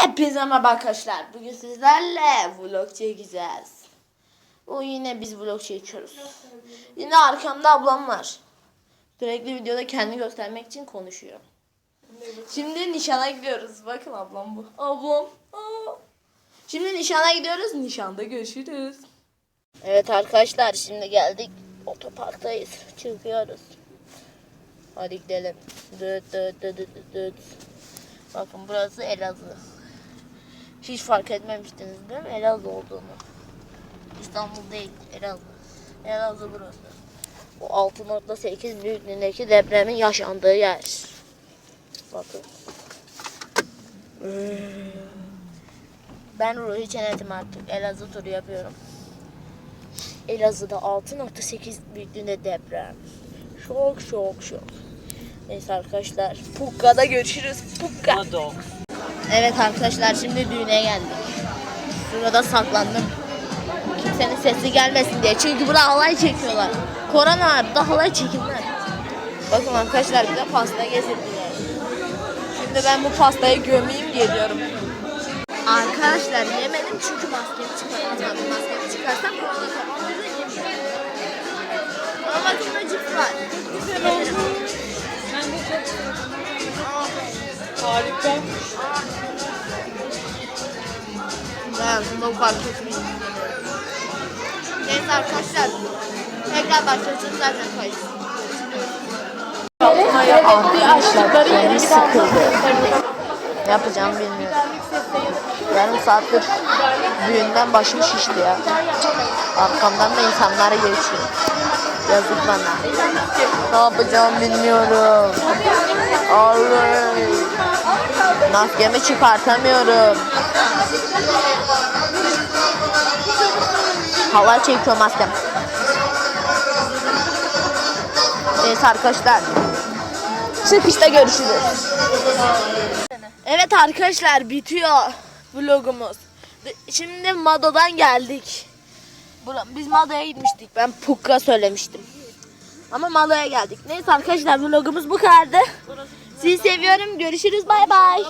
Hepinize merhaba arkadaşlar. Bugün sizlerle vlog çekeceğiz. O yine biz vlog çekiyoruz. Yine arkamda ablam var. Sürekli videoda kendini göstermek için konuşuyor. Şimdi nişana gidiyoruz. Bakın ablam bu. Ablam. Şimdi nişana gidiyoruz. Nişanda görüşürüz. Evet arkadaşlar şimdi geldik. Otoparktayız. Çıkıyoruz. Hadi gidelim. Dıt dıt dıt dıt. Bakın burası Elazığ. Hiç fark etmemiştiniz değil mi Elazığ olduğunu? İstanbul değil, Elazığ. Elazığ burası. Bu 6.8 büyüklüğündeki depremin yaşandığı yer. Bakın. Ben Ruhi Çenet'im artık. Elazığ turu yapıyorum. Elazığ'da 6.8 büyüklüğünde deprem. Şok şok şok. Neyse arkadaşlar. Pukka'da görüşürüz. Pukka. Evet arkadaşlar şimdi düğüne geldik. Şurada saklandım. Kimsenin sesi gelmesin diye. Çünkü burada halay çekiyorlar. Korona var. Burada halay çekilmez. Bakın arkadaşlar bize pasta getirdiler. Şimdi ben bu pastayı gömeyim geliyorum. Arkadaşlar yemedim çünkü maskemi çıkartmadım. Maskemi çıkarsam Harika. Ben bunu fark. Neyse arkadaşlar. Tekrar başlayacağız zaten kayıt. Canım sıkıldı. Ne yapacağımı bilmiyorum. Yarım saattir düğünden başım şişti ya. Arkamdan da insanlar geçiyor. Yazık bana. Ne yapacağımı bilmiyorum. Ay. Maskemi çıkartamıyorum. Hava çekiyor maskem. Neyse arkadaşlar. Çıkışta görüşürüz. Evet arkadaşlar bitiyor vlogumuz. Şimdi Mado'dan geldik. Biz Mado'ya gitmiştik. Ben Pukka söylemiştim. Ama Mado'ya geldik. Neyse arkadaşlar vlogumuz bu kadardı. Sizi seviyorum. Görüşürüz. Bay bay.